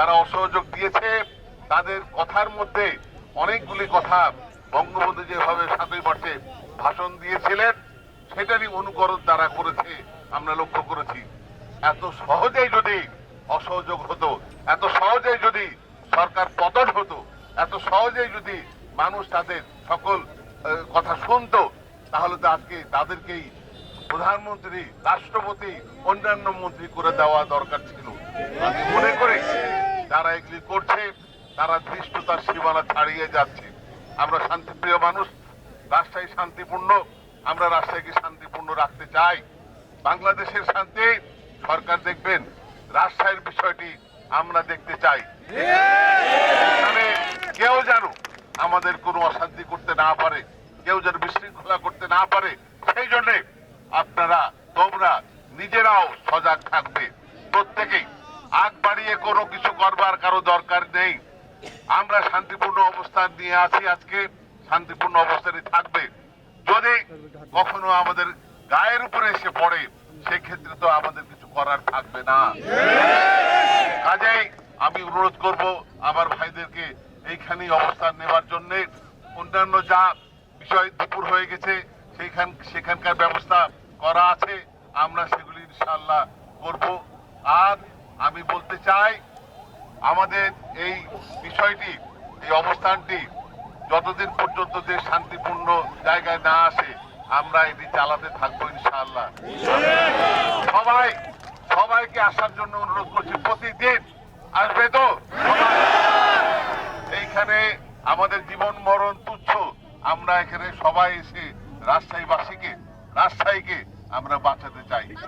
যারা অসহযোগ দিয়েছে, তাদের কথার মধ্যে অনেকগুলি কথা বঙ্গবন্ধু যেভাবে সাতই মার্চে ভাষণ দিয়েছিলেন, সেটারই অনুকরণ তারা করেছে, আমরা লক্ষ্য করেছি। এত সহজেই যদি অসহযোগ হতো, এত সহজেই যদি সরকার পতন হতো, এত সহজেই যদি মানুষ তাদের সকল কথা শুনতো, তাহলে তো আজকে তাদেরকেই প্রধানমন্ত্রী, রাষ্ট্রপতি, অন্যান্য মন্ত্রী করে দেওয়া দরকার ছিল। এগুলি করছে, তারা ধৃষ্টতার সীমানা ছাড়িয়ে যাচ্ছে। আমরা শান্তিপ্রিয় মানুষ রাজশাহী শান্তিপূর্ণ, আমরা রাজশাহীকে শান্তিপূর্ণ রাখতে চাই। বাংলাদেশের শান্তি, সরকার দেখবেন রাজশাহীর বিষয়টি আমরা দেখতে চাই। কেউ যেন আমাদের কোনো অশান্তি করতে না পারে, কেউ যেন বিশৃঙ্খলা করতে না পারে, সেই জন্যে আপনারা, তোমরা নিজেরাও সজাগ থাকবে। প্রত্যেকেই আগ বাড়িয়ে কোনো কিছু করবার কারও দরকার নেই। আমরা শান্তিপূর্ণ অবস্থান নিয়ে আছি আজকে। শান্তিপূর্ণ অবস্থানে থাকবে। যদি কখনো আমাদের গায়ের উপরে এসে পড়ে, সেক্ষেত্রে তো আমাদের কিছু করার থাকবে না। কাজেই আমি অনুরোধ করব আমার ভাইদেরকে এইখানেই অবস্থান নেওয়ার জন্য। অন্যান্য যা বিষয় দুপুর হয়ে গেছে, সেইখান, সেখানকার ব্যবস্থা করা আছে। আমরা সেগুলি ইনশাল্লাহ করব। আর আমি বলতে চাই আমাদের এই বিষয়টি, এই অবস্থানটি যতদিন পর্যন্ত যে শান্তিপূর্ণ জায়গায় না আসে, আমরা এটি চালাতে থাকব ইনশাআল্লাহ। সবাই, সবাইকে আসার জন্য অনুরোধ করছি, প্রতিদিন আসবে তো? এইখানে আমাদের জীবন মরণ তুচ্ছ, আমরা এখানে সবাই এসে রাজশাহীবাসীকে, রাজশাহীকে আমরা বাঁচাতে চাই।